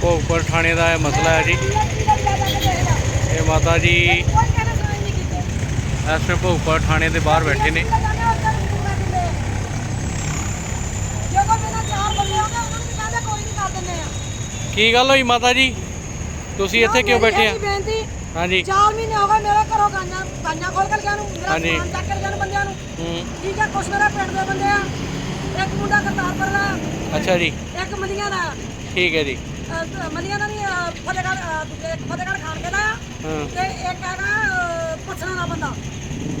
ਭੋਗਪੁਰ ਥਾਣੇ ਦਾ ਇਹ ਮਸਲਾ ਹੈ ਜੀ। ਇਹ ਮਾਤਾ ਜੀ ਵੇਲੇ ਭੋਗਪੁਰ ਥਾਣੇ ਦੇ ਬਾਹਰ ਬੈਠੇ ਨੇ। ਕੀ ਗੱਲ ਹੋਈ ਮਾਤਾ ਜੀ? ਤੁਸੀਂ ਇੱਥੇ ਕਿਉਂ ਬੈਠੇ ਆ? ਹਾਂਜੀ। ਚਾਰ ਮਹੀਨੇ ਹੋ। ਗਏ ਮੇਰੇ ਘਰੋਂ ਗਾਂਜਾਂ ਗਾਂਜਾਂ ਖੋਲ ਕੇ ਗਿਆ ਨੂੰ ਮੇਰਾ। ਸਮਾਨ ਚੱਕ ਕੇ ਗਿਆ ਨੂੰ ਬੰਦਿਆਂ ਨੂੰ ਹੂੰ ਠੀਕ ਹੈ ਕੁਛ ਮੇਰੇ ਪਿੰਡ ਦੇ ਬੰਦੇ ਆ ਇੱਕ ਮੁੰਡਾ ਕਰਤਾਰਪੁਰ ਦਾ ਅੱਛਾ ਜੀ। ਇੱਕ ਮਲੀਆਂ ਦਾ। ਠੀਕ ਹੈ ਜੀ। ਮਲੀਆਂ ਦਾ ਨਹੀਂ ਅਹ, ਫਤਿਹਗੜ੍ਹ ਅਹ, ਦੂਜੇ ਫਤਿਹਗੜ੍ਹ ਖਾਨ ਕੇ ਦਾ ਆ ਹਾਂ। ਤੇ ਇੱਕ ਹੈਗਾ ਪਛਣਾ ਦਾ ਬੰਦਾ।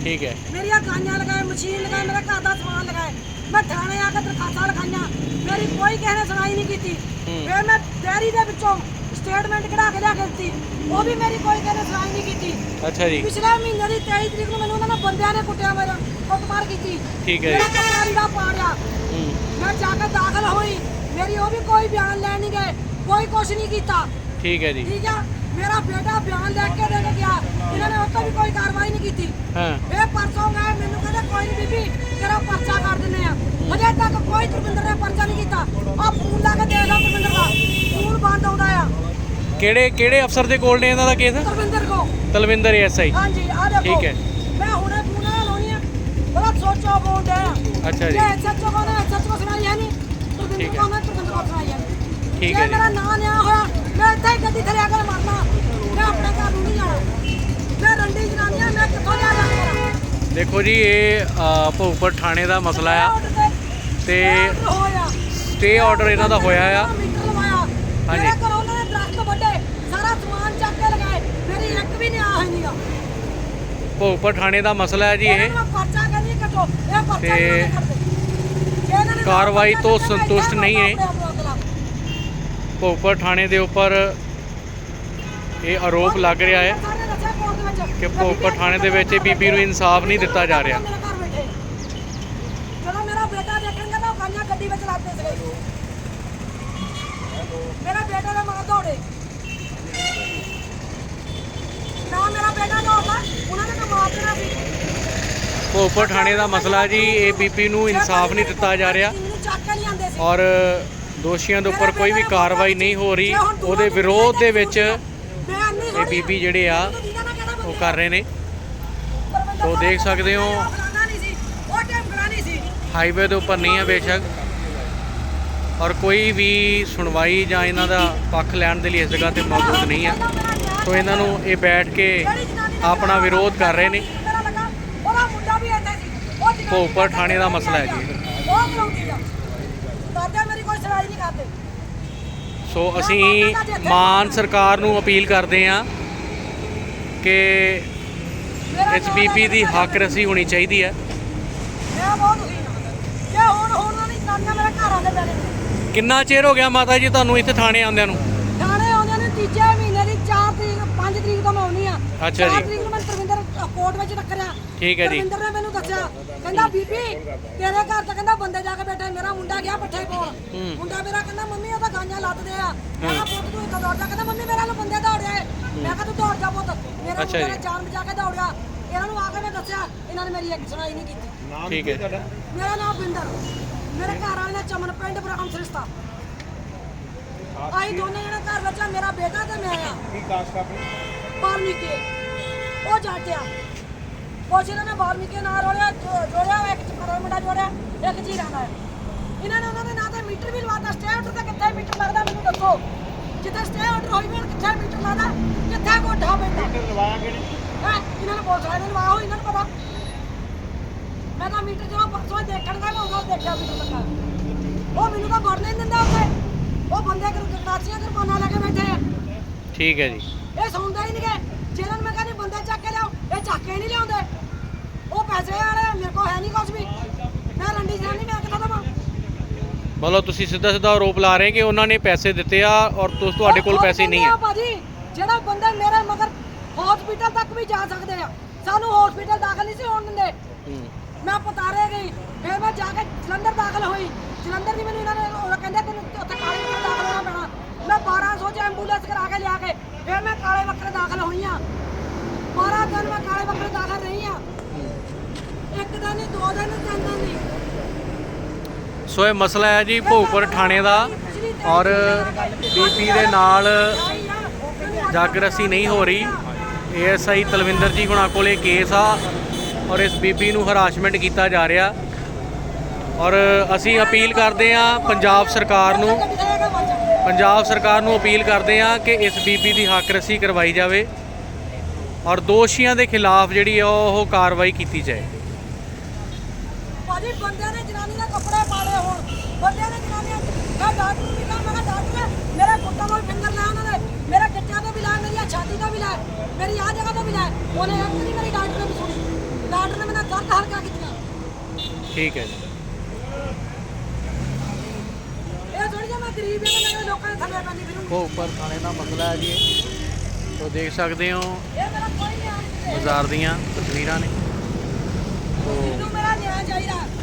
ਠੀਕ ਹੈ। ਮੇਰੀਆਂ ਗਾਂਜਾਂ ਲਗਾਏ ਮਸ਼ੀਨ ਲਗਾਏ ਮੇਰੇ ਘਰ ਦਾ ਸਮਾਨ ਲਗਾਏ। ਮੈਂ ਥਾਣੇ ਆ ਕੇ ਦਰਖਾਸਤਾਂ ਲਗਾਈਆਂ ਮੇਰੀ ਕੋਈ ਕਿਸੇ ਨੇ ਸੁਣਾਈ ਨਹੀਂ ਕੀਤੀ। ਫਿਰ ਮੈਂ ਡੈਰੀ ਦੇ ਵਿੱਚੋਂ ਸਟੇਟਮੈਂਟ ਕਢਾ ਕੇ ਲਿਆ ਕੇ ਦਿੱਤੀ। ਉਹ ਵੀ ਮੇਰੀ ਕੋਈ ਕਿਸੇ ਨੇ ਸੁਣਾਈ ਨਹੀਂ ਕੀਤੀ। ਅੱਛਾ ਜੀ। ਪਿਛਲੇ ਮਹੀਨੇ ਦੀ 23 ਤਰੀਕ ਨੂੰ ਮੈਨੂੰ ਉਹਨਾਂ ਨੇ ਬੰਦਿਆਂ ਨੇ ਕੁੱਟਿਆ ਮੇਰਾ ਕੁੱਟਮਾਰ ਕੀਤੀ। ਠੀਕ ਹੈ ਮੇਰਾ ਜੀ ਕੱਪੜਾ ਲੀੜਾ ਪਾੜਿਆ ਹੂੰ। ਮੈਂ ਜਾ ਕੇ ਦਾਖਲ ਹੋਈ। ਮੇਰੀ ਉਹ ਵੀ ਕੋਈ ਬਿਆਨ ਲੈਣ ਨਹੀਂ ਗਏ ਕੋਈ ਕੁਛ ਨਹੀਂ ਕੀਤਾ। ਠੀਕ ਹੈ ਜੀ। ਠੀਕ ਆ? ਮੇਰਾ ਬੇਟਾ ਬਿਆਨ ਲੈ ਕੇ ਦੇ ਕੇ ਗਿਆ। ਇਹਨਾਂ ਨੇ ਉਹ ਤੋਂ ਵੀ ਕੋਈ ਕਾਰਵਾਈ ਨਹੀਂ ਕੀਤੀ। ਹਾਂ। ਇਹ ਪਰਸੋਂ ਗਏ ਮੈਨੂੰ ਕਹਿੰਦੇ ਕੋਈ ਨਹੀਂ ਬੀਬੀ ਤੇਰਾ ਪਰਚਾ ਕਰ ਦਿੰਨੇ ਆ। ਹਜੇ ਤੱਕ ਕੋਈ ਤਰਵਿੰਦਰ ਨੇ ਪਰਚਾ ਨਹੀਂ ਕੀਤਾ। ਆ ਫੋਨ ਲਾ ਕੇ ਦੇਖ ਲਓ ਤਰਵਿੰਦਰ ਦਾ। ਫੋਨ ਬੰਦ ਆਉਂਦਾ ਆ। ਕਿਹੜੇ ਕਿਹੜੇ ਅਫਸਰ ਦੇ ਕੋਲ ਨੇ ਇਹਨਾਂ ਦਾ ਕੇਸ? ਤਰਵਿੰਦਰ ਕੋ। ਤਲਵਿੰਦਰ ਐਸਆਈ ਹਾਂਜੀ ਆ ਦੇਖੋ। ਠੀਕ ਹੈ। ਮੈਂ ਹੁਣੇ ਫੋਨ ਲਾਉਣੀ ਆ। ਬੜਾ ਸੋਚੋ ਫੋਨ ਦੇ ਅੱਛਾ ਜੀ। ਜੇ ਸੱਚੋ ਕੋਨੇ ਸੱਚੋ ਸੁਣਾਈ ਹੈ ਨਹੀਂ ਤਰਵਿੰਦਰ ਠੀਕ ਠੀਕ ਹੈ ਜੀ। ਮੇਰਾ ਨਾਂ ਨਿਆ ਹੋਇਆ ਮੈਂ ਇੱਥੇ ਹੀ ਗੱਡੀ ਥਲੇ ਆ ਕੇ ਮਰਨਾ। ਮੈਂ ਆਪਣੇ ਘਰ ਨੂੰ ਨਹੀਂ ਜਾਣਾ। ਮੈਂ ਰੰਡੀ ਜਨਾਨੀ ਆ ਮੈਂ ਕਿੱਥੋਂ ਜਾ ਰਿਹਾ ਦੇਖੋ ਜੀ ਇਹ ਅ, ਭੋਗਪੁਰ ਥਾਣੇ ਦਾ ਮਸਲਾ ਆ। ਤੇ ਸਟੇ ਆਰਡਰ ਇਹਨਾਂ ਦਾ ਹੋਇਆ ਆ। ਹਾਂਜੀ ਹਾਂਜੀ। ਮੇਰੇ ਘਰ ਉਹਨਾਂ ਨੇ ਦਰਖਤ ਵੱਡੇ ਸਾਰਾ ਸਮਾਨ ਚੱਕ ਕੇ ਲਗਾਏ। ਮੇਰੀ ਇੱਕ ਵੀ ਨਹੀਂ ਆ ਹੈ ਨਹੀਂਗਾ ਭੋਗਪੁਰ ਥਾਣੇ ਦਾ ਮਸਲਾ ਹੈ ਜੀ ਇਹ। ਪਰਚਾ ਕਹਿੰਦੀ ਕੱਟੋ ਇਹ ਪਰਚਾ ਤੇ ਕਾਰਵਾਈ ਤੋਂ ਸੰਤੁਸ਼ਟ ਨਹੀਂ ਹੈ। ਭੋਗਪੁਰ ਥਾਣੇ ਦੇ ਉੱਪਰ ਇਹ ਆਰੋਪ ਲੱਗ ਰਿਹਾ ਹੈ। ਕਿ ਭੋਗਪੁਰ ਥਾਣੇ ਦੇ ਵਿੱਚ ਬੀਬੀ ਨੂੰ ਇਨਸਾਫ ਨਹੀਂ ਦਿੱਤਾ ਜਾ ਰਿਹਾ। ਜਦੋਂ ਮੇਰਾ ਬੇਟਾ ਦੇਖਣਗੇ ਤਾਂ ਗਾਂਆਂ ਗੱਡੀ ਵਿੱਚ ਲਾਤੇ ਸੀਗੇ। ਮੇਰਾ ਬੇਟਾ ਦੇ ਮਗਰ ਦੌੜੇ ਨਾ ਮੇਰਾ ਬੇਟਾ ਦੌੜਦਾ ਉਹਨਾਂ ਨੇ ਤਾਂ ਮਾਰ ਦੇਣਾ ਸੀ। ਭੋਗਪੁਰ ਥਾਣੇ ਦਾ ਮਸਲਾ ਜੀ ਇਹ ਬੀਬੀ ਨੂੰ ਇਨਸਾਫ ਨਹੀਂ ਦਿੱਤਾ ਜਾ ਰਿਹਾ। ਸੀ। ਔਰ ਦੋਸ਼ੀਆਂ ਦੇ ਉੱਪਰ ਕੋਈ ਵੀ ਕਾਰਵਾਈ ਨਹੀਂ ਹੋ ਰਹੀ। ਉਹਦੇ ਵਿਰੋਧ ਦੇ ਵਿੱਚ ਇਹ ਬੀਬੀ ਜਿਹੜੇ ਆ ਉਹ ਕਰ ਰਹੇ ਨੇ। ਤੋ ਦੇਖ ਸਕਦੇ ਹੋ ਹਾਈਵੇ ਦੇ ਉੱਪਰ ਨਹੀਂ ਹੈ ਬੇਸ਼ੱਕ। ਔਰ ਕੋਈ ਵੀ ਸੁਣਵਾਈ ਜਾਂ ਇਹਨਾਂ ਦਾ ਪੱਖ ਲੈਣ ਦੇ ਲਈ ਇਸ ਜਗ੍ਹਾ ਤੇ ਮੌਜੂਦ ਨਹੀਂ ਹੈ ਸੋ ਇਹਨਾਂ ਨੂੰ ਇਹ ਬੈਠ ਕੇ ਆਪਣਾ ਵਿਰੋਧ ਕਰ ਰਹੇ ਨੇ। ਉਹ ਭੋਗਪੁਰ ਥਾਣੇ ਦਾ ਮਸਲਾ ਹੈ ਜੀ ਉਹ ਬੁਲਾਉਂਦੀ ਆ ਦਾਦਾ ਸੋ ਅਸੀਂ ਮਾਨ ਸਰਕਾਰ ਨੂੰ ਅਪੀਲ ਕਰਦੇ ਹਾਂ ਕਿ ਮੇਰਾ ਇਸ ਬੀਬੀ ਦੀ ਹੱਕ ਰਸੀ ਹੋਣੀ ਚਾਹੀਦੀ ਹੈ। ਮੈਂ ਬਹੁਤ ਦੁਖੀ ਹਾਂ। ਜੇ ਹੁਣ ਹੁਣ ਨਾ ਨਹੀਂ ਕਰਨਾ ਮੇਰੇ ਘਰ ਆਉਂਦੇ ਪੈਣੇ ਨੇ। ਕਿੰਨਾ ਚਿਰ ਹੋ ਗਿਆ ਮਾਤਾ ਜੀ ਤੁਹਾਨੂੰ ਇੱਥੇ ਥਾਣੇ ਆਉਂਦਿਆਂ ਨੂੰ? ਥਾਣੇ ਆਉਂਦੇ ਨੇ ਤੀਜੇ ਮਹੀਨੇ ਦੀ 4 ਤਰੀਕ 5 ਤਰੀਕ ਤੋਂ ਮੈਂ ਆਉਣੀ ਆ ਅੱਛਾ ਜੀ। 4 ਤਰੀਕ ਨੂੰ ਵਿੱਚ ਟੱਕਰਿਆ ਠੀਕ ਹੈ ਜੀ। ਤਰਵਿੰਦਰ ਨੇ ਮੈਨੂੰ ਦੱਸਿਆ ਕਹਿੰਦਾ ਬੀਬੀ ਤੇਰੇ ਘਰ ਤਾਂ ਕਹਿੰਦਾ ਬੰਦੇ ਜਾ ਕੇ ਬੈਠੇ ਮੇਰਾ ਮੁੰਡਾ ਗਿਆ ਪੱਠੇ ਹੂੰ। ਮੁੰਡਾ ਮੇਰਾ ਕਹਿੰਦਾ ਮੰਮੀ ਉਹ ਤਾਂ ਗਾਂਆਂ ਲੱਦਦੇ ਆ। ਮੈਂ ਕਿਹਾ ਪੁੱਤ ਤੂੰ ਇੱਥੇ ਦੌੜ ਜਾ। ਕਹਿੰਦਾ ਮੰਮੀ ਮੇਰਾ ਨੂੰ ਬੰਦੇ ਦੌੜ ਰਹੇ ਮੈਂ ਕਿਹਾ ਤੂੰ ਦੌੜ ਜਾ ਪੁੱਤ। ਮੇਰਾ ਅੱਛਾ ਮੁੰਡਾ ਜੀ। ਜਾਨ ਬਚਾ ਕੇ ਦੌੜਿਆ। ਇਹਨਾਂ ਨੂੰ ਆ ਕੇ ਮੈਂ ਦੱਸਿਆ ਇਹਨਾਂ ਨੇ ਮੇਰੀ ਇੱਕ ਸੁਣਾਈ ਨਹੀਂ ਕੀਤੀ। ਠੀਕ ਹੈ ਮੇਰਾ ਨਾਮ ਬਿੰਦਰ। ਮੇਰੇ ਘਰ ਵਾਲੇ ਨੇ ਚਮਨ ਪਿੰਡ ਬ੍ਰਾਹਮ ਸ੍ਰਿਸ਼ਤਾ ਆਈ ਦੋਨੇ ਜਣੇ ਘਰ ਵਿੱਚ ਆ, ਮੇਰਾ ਬੇਟਾ ਤੇ ਮੈਂ ਆ। ਕੀ ਕਾਸਟ ਆਪਣੀ? ਬਾਲਮੀਕੀ ਉਹ ਜਾਟਿਆ ਕੁਛ ਇਹਨਾਂ ਨੇ ਬਾਲਮੀਕੀ ਨਾਲ ਰੋੜਿਆ ਜੋ- ਜੋੜਿਆ ਹੋਇਆ, ਇੱਕ ਚਪੜਾ ਮੁੰਡਾ ਜੋੜਿਆ ਇੱਕ ਜੀਰਾ ਦਾ ਇਹਨਾਂ ਨੇ ਉਹਨਾਂ ਦੇ ਨਾਂ ਤੇ ਮੀਟਰ ਵੀ ਲਵਾਤਾ ਸਟੇ ਆਰਡਰ ਤੇ ਕਿੱਥੇ ਮੀਟਰ ਲੱਗਦਾ ਮੈਨੂੰ ਦੱਸੋ? ਜਿੱਥੇ ਸਟੇ ਆਰਡਰ ਹੋਈ ਮੈਂ ਕਿੱਥੇ ਮੀਟਰ ਲੱਗਦਾ? ਕਿੱਥੇ ਗੋਠਾ ਪੈਂਦਾ? ਲਵਾਇਆ ਕਿਹੜੀ ਹੈਂ, ਇਹਨਾਂ ਨੇ ਪੁਲਿਸ ਵਾਲਿਆਂ ਨੇ ਲਵਾਇਆ ਹੋਇਆ ਇਹਨਾਂ ਨੂੰ ਪਤਾ? ਮੈਂ ਤਾਂ ਮੀਟਰ ਜਦੋਂ ਪਰਸੋਂ ਦੇਖਣ ਦਾ ਮੈਂ ਉਦੋਂ ਦੇਖਿਆ ਮੀਟਰ ਲੱਗਾ। ਉਹ ਮੈਨੂੰ ਤਾਂ ਵੜਨੇ ਨਹੀਂ ਦਿੰਦਾ ਉੱਥੇ। ਉਹ ਬੰਦੇ ਕਰ ਕਰਾਚੀਆਂ ਕਿਰਪਾਨਾਂ ਲੈ ਕੇ ਬੈਠੇ ਆ। ਠੀਕ ਹੈ ਜੀ। ਇਹ ਸੌਂਦਾ ਹੀ ਨਹੀਂ ਗਏ। ਜਿਹਨਾਂ ਨੂੰ ਮੈਂ ਕਹਿੰਦੀ ਬੰਦੇ ਚੱਕ ਕੇ ਲਿਆਓ ਇਹ ਚੱਕ ਕੇ ਨਹੀਂ ਲਿਆਉਂਦੇ। ਪੈਸੇ ਵਾਲੇ ਮੇਰੇ ਕੋਲ ਹੈ ਨਹੀਂ ਕੁਝ ਵੀ। ਮੈਂ ਰੰਡੀ ਜਾਣੀ ਮੈਂ ਕਿੱਥੋਂ ਦਵਾਂ? ਮਤਲਬ ਤੁਸੀਂ ਸਿੱਧਾ ਸਿੱਧਾ ਆਰੋਪ ਲਾ ਰਹੇ ਕਿ ਉਹਨਾਂ ਨੇ ਪੈਸੇ ਦਿੱਤੇ ਆ ਔਰ ਤੁਸ ਤੁਹਾਡੇ ਕੋਲ ਉਹ ਪੈਸੇ ਨਹੀਂ ਕਹਿੰਦੇ ਆ ਭਾਜੀ ਜਿਹੜਾ ਬੰਦਾ ਮੇਰੇ ਮਗਰ ਹਸਪੀਟਲ ਤੱਕ ਵੀ ਜਾ ਸਕਦੇ ਆ। ਸਾਨੂੰ ਹਸਪੀਟਲ ਦਾਖਲ ਨਹੀਂ ਸੀ ਹੋਣ ਦਿੰਦੇ। ਮੈਂ ਪਤਾਰੇ ਗਈ ਫਿਰ ਮੈਂ ਜਾ ਕੇ ਜਲੰਧਰ ਦਾਖਲ ਹੋਈ। ਜਲੰਧਰ ਦੀ ਮੈਨੂੰ ਇਹਨਾਂ ਨੇ ਉਹ ਕਹਿੰਦੇ ਤੈਨੂੰ ਉੱਥੇ ਕਾਲੇ ਵਿੱਚ ਦਾਖਲ ਹੋਣਾ ਪੈਣਾ। ਮੈਂ 1200 ਚ ਐਂਬੂਲੈਂਸ ਕਰਾ ਕੇ ਲਿਆ ਕੇ ਫਿਰ ਮੈਂ ਕਾਲੇ ਵੱਖਰੇ ਦਾਖਲ ਹੋਈ ਆ। 12 ਦਿਨ ਮੈਂ ਕਾਲੇ ਵੱਖਰੇ ਦਾਖਲ ਰਹੀ ਆ ਇੱਕ ਦਿਨ ਨਹੀਂ ਦੋ ਦਿਨ ਤਿੰਨ ਦਿਨ ਨਹੀਂ ਸੋ ਇਹ ਮਸਲਾ ਹੈ ਜੀ ਭੋਗਪੁਰ ਥਾਣੇ ਦਾ ਔਰ ਬੀਪੀ ਦੇ ਨਾਲ ਜਾਗਰਸੀ ਨਹੀਂ ਹੋ ਰਹੀ। ਏਐਸਆਈ ਤਲਵਿੰਦਰ ਜੀ ਹੁਣਾਂ ਕੋਲੇ ਕੇਸ ਆ ਔਰ ਇਸ ਬੀਬੀ ਨੂੰ ਹਰਾਸਮੈਂਟ ਕੀਤਾ ਜਾ ਰਿਹਾ। ਔਰ ਅਸੀਂ ਅਪੀਲ ਕਰਦੇ ਆ ਪੰਜਾਬ ਸਰਕਾਰ ਨੂੰ, ਪੰਜਾਬ ਸਰਕਾਰ ਨੂੰ ਅਪੀਲ ਕਰਦੇ ਆ ਕਿ ਇਸ ਬੀਬੀ ਦੀ ਹੱਕ ਕਰਵਾਈ ਜਾਵੇ ਔਰ ਦੋਸ਼ੀਆਂ ਦੇ ਖਿਲਾਫ ਜਿਹੜੀ ਆ ਉਹ ਕਾਰਵਾਈ ਕੀਤੀ ਜਾਏ। ਭਾਜੀ ਬੰਦਿਆਂ ਨੇ ਜਨਾਨੀ ਦੇ ਕੱਪੜੇ ਪਾਲੇ ਹੋਣ। ਬੰਦਿਆਂ ਨੇ ਜਨਾਨੀਆਂ ਮੈਂ ਡਾਕਟਰ ਨੂੰ ਵੀ ਕਿਹਾ ਮੈਂ ਕਿਹਾ ਡਾਕਟਰ ਮੇਰੇ ਗੁੱਟਾਂ ਤੋਂ ਫਿੰਗਰ ਲਾਇਆ ਉਹਨਾਂ ਨੇ ਮੇਰੇ ਗਿੱਟਿਆਂ ਤੋਂ ਵੀ ਲਾਇਆ ਮੇਰੀ ਛਾਤੀ ਤੋਂ ਵੀ ਲਾਇਆ ਮੇਰੀ ਆਹ ਜਗ੍ਹਾ ਤੋਂ ਵੀ ਲਾਇਆ ਉਹਨੇ ਇੱਕ ਨਹੀਂ ਮੇਰੀ ਡਾਕਟਰ ਨੇ ਵੀ ਸੁਣੀ। ਡਾਕਟਰ ਨੇ ਮੈਨੂੰ ਦਰਦ ਹਲਕਾ ਕੀਤੀਆਂ। ਠੀਕ ਹੈ ਜੀ। ਇਹ ਥੋੜੀ ਜਿਹਾ ਮੈਂ ਗਰੀਬ ਹਾਂ ਮੈਂ ਲੋਕਾਂ ਦੇ ਥੱਲੇ ਪੈਂਦੀ ਫਿਰੂ ਉਹ ਉੱਪਰ ਥਾਣੇ ਦਾ ਮਸਲਾ ਹੈ ਜੀ। ਤੋ ਦੇਖ ਸਕਦੇ ਹੋ। ਇਹ ਮੇਰਾ ਕੋਈ ਨਹੀਂ ਆ ਬਾਜ਼ਾਰ ਦੀਆਂ ਤਸਵੀਰਾਂ ਨੇ। ਤੋ ਮੈਨੂੰ ਮੇਰਾ ਨਿਆਂ ਚਾਹੀਦਾ।